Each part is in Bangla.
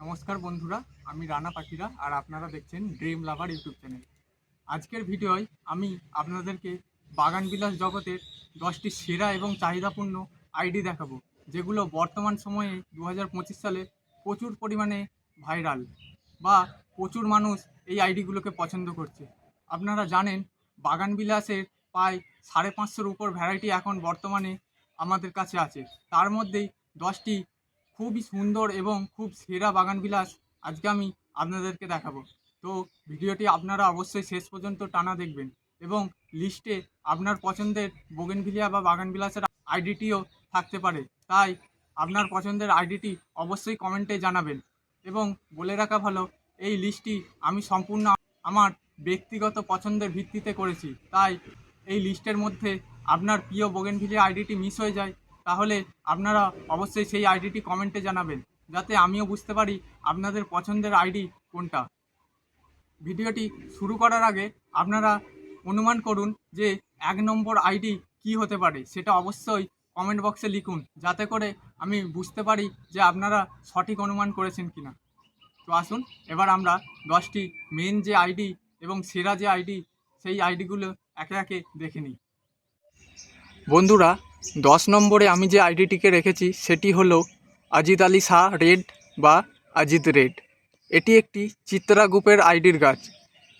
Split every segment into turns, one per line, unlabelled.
নমস্কার বন্ধুরা, আমি রানা পাখিরা আর আপনারা দেখছেন ড্রিম লাভার ইউটিউব চ্যানেল। আজকের ভিডিওয় আমি আপনাদেরকে বাগান বিলাস জগতের দশটি সেরা এবং চাহিদাপূর্ণ আইডি দেখাবো, যেগুলো বর্তমান সময়ে দু হাজার পঁচিশ সালে প্রচুর পরিমাণে ভাইরাল বা প্রচুর মানুষ এই আইডিগুলোকে পছন্দ করছে। আপনারা জানেন, বাগান বিলাসের প্রায় সাড়ে পাঁচশোর উপর ভ্যারাইটি এখন বর্তমানে আমাদের কাছে আছে। তার মধ্যেই দশটি খুবই সুন্দর এবং খুব সেরা বাগানবিলাস আজকে আমি আপনাদেরকে দেখাবো। তো ভিডিওটি আপনারা অবশ্যই শেষ পর্যন্ত টানা দেখবেন এবং লিস্টে আপনার পছন্দের বোগেনভিলিয়া বা বাগানবিলাসের আইডিটিও থাকতে পারে। তাই আপনার পছন্দের আইডিটি অবশ্যই কমেন্টে জানাবেন এবং বলে রাখা ভালো, এই লিস্টটি আমি সম্পূর্ণ আমার ব্যক্তিগত পছন্দের ভিত্তিতে করেছি। তাই এই লিস্টের মধ্যে আপনার প্রিয় বোগেনভিলিয়া আইডিটি মিস হয়ে যায় তাহলে আপনারা অবশ্যই সেই আইডিটি কমেন্টে জানাবেন, যাতে আমিও বুঝতে পারি আপনাদের পছন্দের আইডি কোনটা। ভিডিওটি শুরু করার আগে আপনারা অনুমান করুন যে এক নম্বর আইডি কি হতে পারে, সেটা অবশ্যই কমেন্ট বক্সে লিখুন, যাতে করে আমি বুঝতে পারি যে আপনারা সঠিক অনুমান করেছেন কিনা। তো আসুন, এবার আমরা দশটি মেন যে আইডি এবং সেরা যে আইডি, সেই আইডিগুলো একে একে দেখে নিই। বন্ধুরা, দশ নম্বরে আমি যে আইডিটিকে রেখেছি সেটি হলো আজিত আলী শাহ রেড বা আজিত রেড। এটি একটি চিত্রা গ্রুপের আইডির গাছ।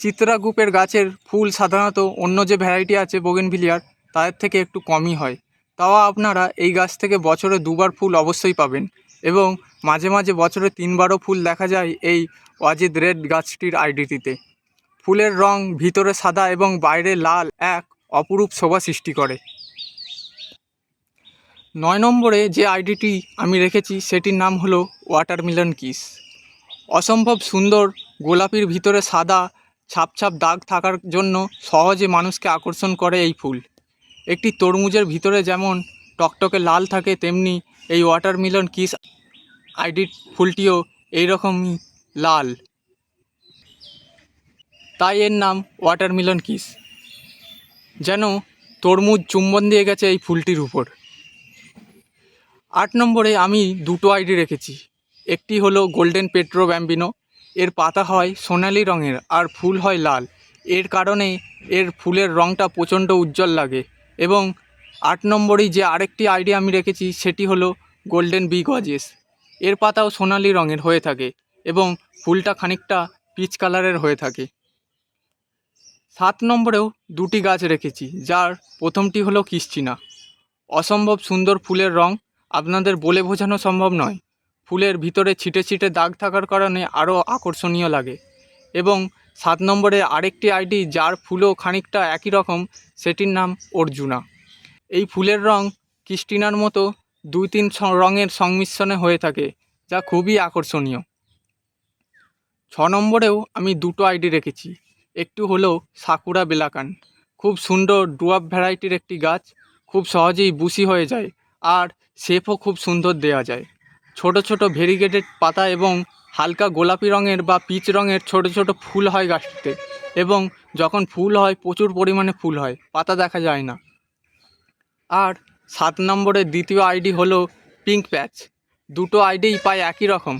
চিত্রা গ্রুপের গাছের ফুল সাধারণত অন্য যে ভ্যারাইটি আছে বোগেনভিলিয়ার তাদের থেকে একটু কমই হয়। তাও আপনারা এই গাছ থেকে বছরে দুবার ফুল অবশ্যই পাবেন এবং মাঝে মাঝে বছরে তিনবারও ফুল দেখা যায় এই অজিত রেড গাছটির আইডিটিতে। ফুলের রং ভিতরে সাদা এবং বাইরে লাল, এক অপরূপ শোভা সৃষ্টি করে। নয় নম্বরে যে আইডিটি আমি রেখেছি, সেটির নাম হলো ওয়াটারমিলন কিস। অসম্ভব সুন্দর, গোলাপির ভিতরে সাদা ছাপ ছাপ দাগ থাকার জন্য সহজে মানুষকে আকর্ষণ করে এই ফুল। একটি তরমুজের ভিতরে যেমন টকটকে লাল থাকে, তেমনি এই ওয়াটারমিলন কিস আইডি ফুলটিও এইরকমই লাল। তাই এর নাম ওয়াটারমিলন কিস। যেন তরমুজ চুম্বন দিয়ে গেছে এই ফুলটির উপর। আট নম্বরে আমি দুটো আইডি রেখেছি। একটি হলো গোল্ডেন পেট্রো ব্যাম্বিনো এর পাতা হয় সোনালি রঙের আর ফুল হয় লাল। এর কারণে এর ফুলের রঙটা প্রচণ্ড উজ্জ্বল লাগে এবং আট নম্বরেই যে আরেকটি আইডি আমি রেখেছি, সেটি হলো গোল্ডেন বি গজেস এর পাতাও সোনালি রঙের হয়ে থাকে এবং ফুলটা খানিকটা পিচ কালারের হয়ে থাকে। সাত নম্বরেও দুটি গাছ রেখেছি, যার প্রথমটি হলো কিসচিনা অসম্ভব সুন্দর ফুলের রং আপনাদের বলে বোঝানো সম্ভব নয়। ফুলের ভিতরে ছিটে ছিটে দাগ থাকার কারণে আরও আকর্ষণীয় লাগে। এবং সাত নম্বরে আরেকটি আইডি যার ফুলও খানিকটা একই রকম, সেটির নাম অর্জুনা। এই ফুলের রং কিস্টিনার মতো দুই তিন রঙের সংমিশ্রণে হয়ে থাকে, যা খুবই আকর্ষণীয়। ছ নম্বরেও আমি দুটো আইডি রেখেছি। একটু হলো সাকুরা বেলাকান। খুব সুন্দর ডুয়াব ভ্যারাইটির একটি গাছ, খুব সহজেই বুশি হয়ে যায়। আর শেপও খুব সুন্দর দেওয়া যায়। ছোট ছোট ভেরিগেটেড পাতা এবং হালকা গোলাপি রঙের বা পিচ রঙের ছোট ছোট ফুল হয় গাছটিতে এবং যখন ফুল হয়, প্রচুর পরিমাণে ফুল হয়, পাতা দেখা যায় না। আর সাত নম্বরের দ্বিতীয় আইডি হলো পিঙ্ক প্যাচ। দুটো আইডিই পায় একই রকম।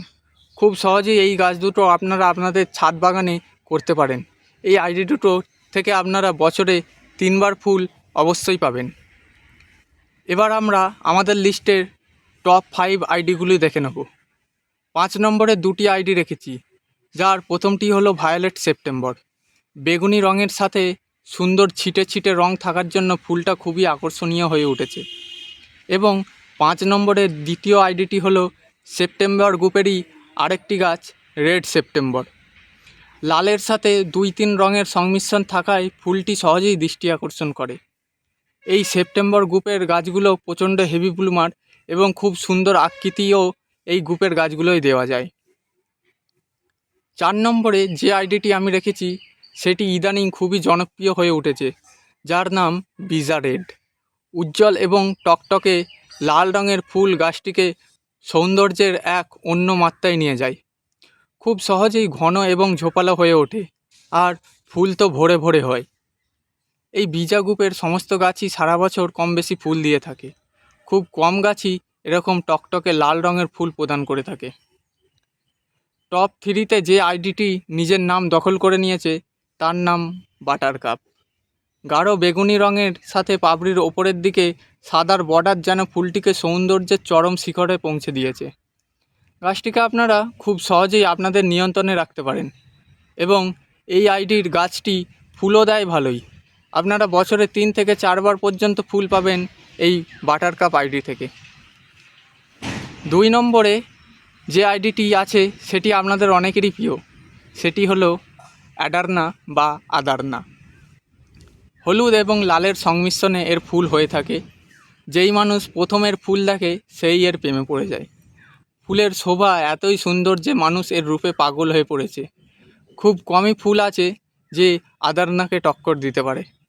খুব সহজেই এই গাছ দুটো আপনারা আপনাদের ছাদ বাগানে করতে পারেন। এই আইডি দুটো থেকে আপনারা বছরে তিনবার ফুল অবশ্যই পাবেন। এবার আমরা আমাদের লিস্টের টপ ফাইভ আইডিগুলি দেখে নেব। পাঁচ নম্বরে দুটি আইডি রেখেছি, যার প্রথমটি হলো ভায়োলেট সেপ্টেম্বর বেগুনি রঙের সাথে সুন্দর ছিটে ছিটে রং থাকার জন্য ফুলটা খুবই আকর্ষণীয় হয়ে উঠেছে। এবং পাঁচ নম্বরের দ্বিতীয় আইডিটি হলো সেপ্টেম্বর গ্রুপেরই আরেকটি গাছ রেড সেপ্টেম্বর লালের সাথে দুই তিন রঙের সংমিশ্রণ থাকায় ফুলটি সহজেই দৃষ্টি আকর্ষণ করে। এই সেপ্টেম্বর গ্রুপের গাছগুলো প্রচণ্ড হেভি ব্লুমার এবং খুব সুন্দর আকৃতিও এই গ্রুপের গাছগুলোই দেওয়া যায়। চার নম্বরে যে আইডিটি আমি রেখেছি, সেটি ইদানিং খুবই জনপ্রিয় হয়ে উঠেছে, যার নাম বিজা রেড উজ্জ্বল এবং টকটকে লাল রঙের ফুল গাছটিকে সৌন্দর্যের এক অন্য মাত্রায় নিয়ে যায়। খুব সহজেই ঘন এবং ঝোপালো হয়ে ওঠে, আর ফুল তো ভরে ভরে হয়। এই বিজা গ্রুপের সমস্ত গাছই সারা বছর কম বেশি ফুল দিয়ে থাকে। খুব কম গাছই এরকম টকটকে লাল রঙের ফুল প্রদান করে থাকে। টপ থ্রিতে যে আইডিটি নিজের নাম দখল করে নিয়েছে, তার নাম বাটার কাপ গাঢ় বেগুনি রঙের সাথে পাপড়ির ওপরের দিকে সাদার বর্ডার যেন ফুলটিকে সৌন্দর্যের চরম শিখরে পৌঁছে দিয়েছে। গাছটিকে আপনারা খুব সহজেই আপনাদের নিয়ন্ত্রণে রাখতে পারেন এবং এই আইডির গাছটি ফুলও দেয় ভালোই। আপনারা বছরে তিন থেকে চারবার পর্যন্ত ফুল পাবেন এই বাটার কাপ আইডি থেকে। দুই নম্বরে যে আইডিটি আছে, সেটি আপনাদের অনেকেরই প্রিয়। সেটি হলো অ্যাডারনা বা আদারনা। হলুদ এবং লালের সংমিশ্রণে এর ফুল হয়ে থাকে। যেই মানুষ প্রথমের ফুল দেখে, সেই এর প্রেমে পড়ে যায়। ফুলের শোভা এতই সুন্দর যে মানুষ এর রূপে পাগল হয়ে পড়েছে। খুব কমই ফুল আছে যে আদারনাকে টক্কর দিতে পারে।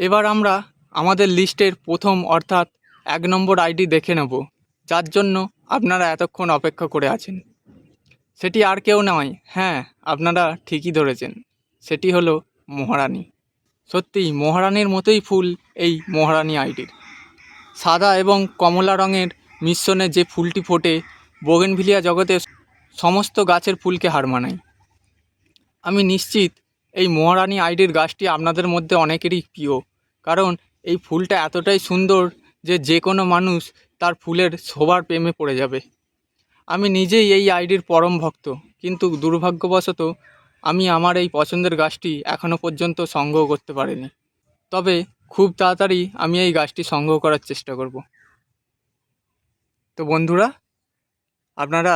এবার আমরা আমাদের লিস্টের প্রথম অর্থাৎ এক নম্বর আইডি দেখে নেব, যার জন্য আপনারা এতক্ষণ অপেক্ষা করে আছেন। সেটি আর কেউ নয় হ্যাঁ আপনারা ঠিকই ধরেছেন, সেটি হলো মহারানী। সত্যিই মহারানীর মতোই ফুল এই মহারানী আইডির সাদা এবং কমলা রঙের মিশ্রণে যে ফুলটি ফোটে, বোগেনভিলিয়া জগতে সমস্ত গাছের ফুলকে হার মানায়। আমি নিশ্চিত এই মহারানী আইডির গাছটি আপনাদের মধ্যে অনেকেরই প্রিয়। কারণ এই ফুলটা এতটাই সুন্দর যে যে কোনো মানুষ তার ফুলের শোভার প্রেমে পড়ে যাবে। আমি নিজেই এই আইডির পরম ভক্ত, কিন্তু দুর্ভাগ্যবশত আমি আমার এই পছন্দের গাছটি এখনও পর্যন্ত সংগ্রহ করতে পারিনি। তবে খুব তাড়াতাড়ি আমি এই গাছটি সংগ্রহ করার চেষ্টা করব। তো বন্ধুরা, আপনারা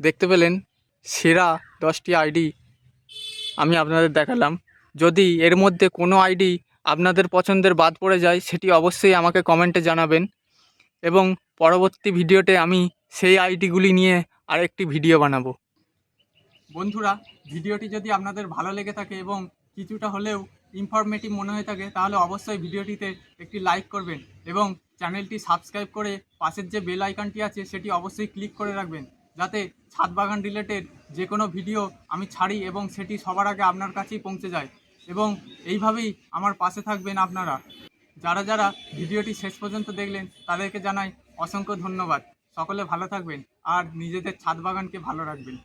দেখতে পেলেন সেরা দশটি আইডি আমি আপনাদের দেখালাম। যদি এর মধ্যে কোনো আইডি আপনাদের পছন্দের বাদ পড়ে যায়, সেটি অবশ্যই আমাকে কমেন্টে জানাবেন। এবং পরবর্তী ভিডিওতে আমি সেই আইডিগুলি নিয়ে আরেকটি ভিডিও বানাবো। বন্ধুরা, ভিডিওটি যদি আপনাদের ভালো লেগে থাকে এবং কিছুটা হলেও ইনফরমেটিভ মনে হয়ে থাকে, তাহলে অবশ্যই ভিডিওটিতে একটি লাইক করবেন এবং চ্যানেলটি সাবস্ক্রাইব করে পাশের যে বেল আইকনটি আছে, সেটি অবশ্যই ক্লিক করে রাখবেন। যাতে ছাদ বাগান রিলেটেড যে কোনো ভিডিও আমি ছাড়ি এবং সেটি সবার আগে আপনার কাছেই পৌঁছে যায়। এবং এইভাবেই আমার পাশে থাকবেন আপনারা। যারা যারা ভিডিওটি শেষ পর্যন্ত দেখলেন, তাদেরকে জানাই অসংখ্য ধন্যবাদ। সকলে ভালো থাকবেন আর নিজেদের ছাদ বাগানকে ভালো রাখবেন।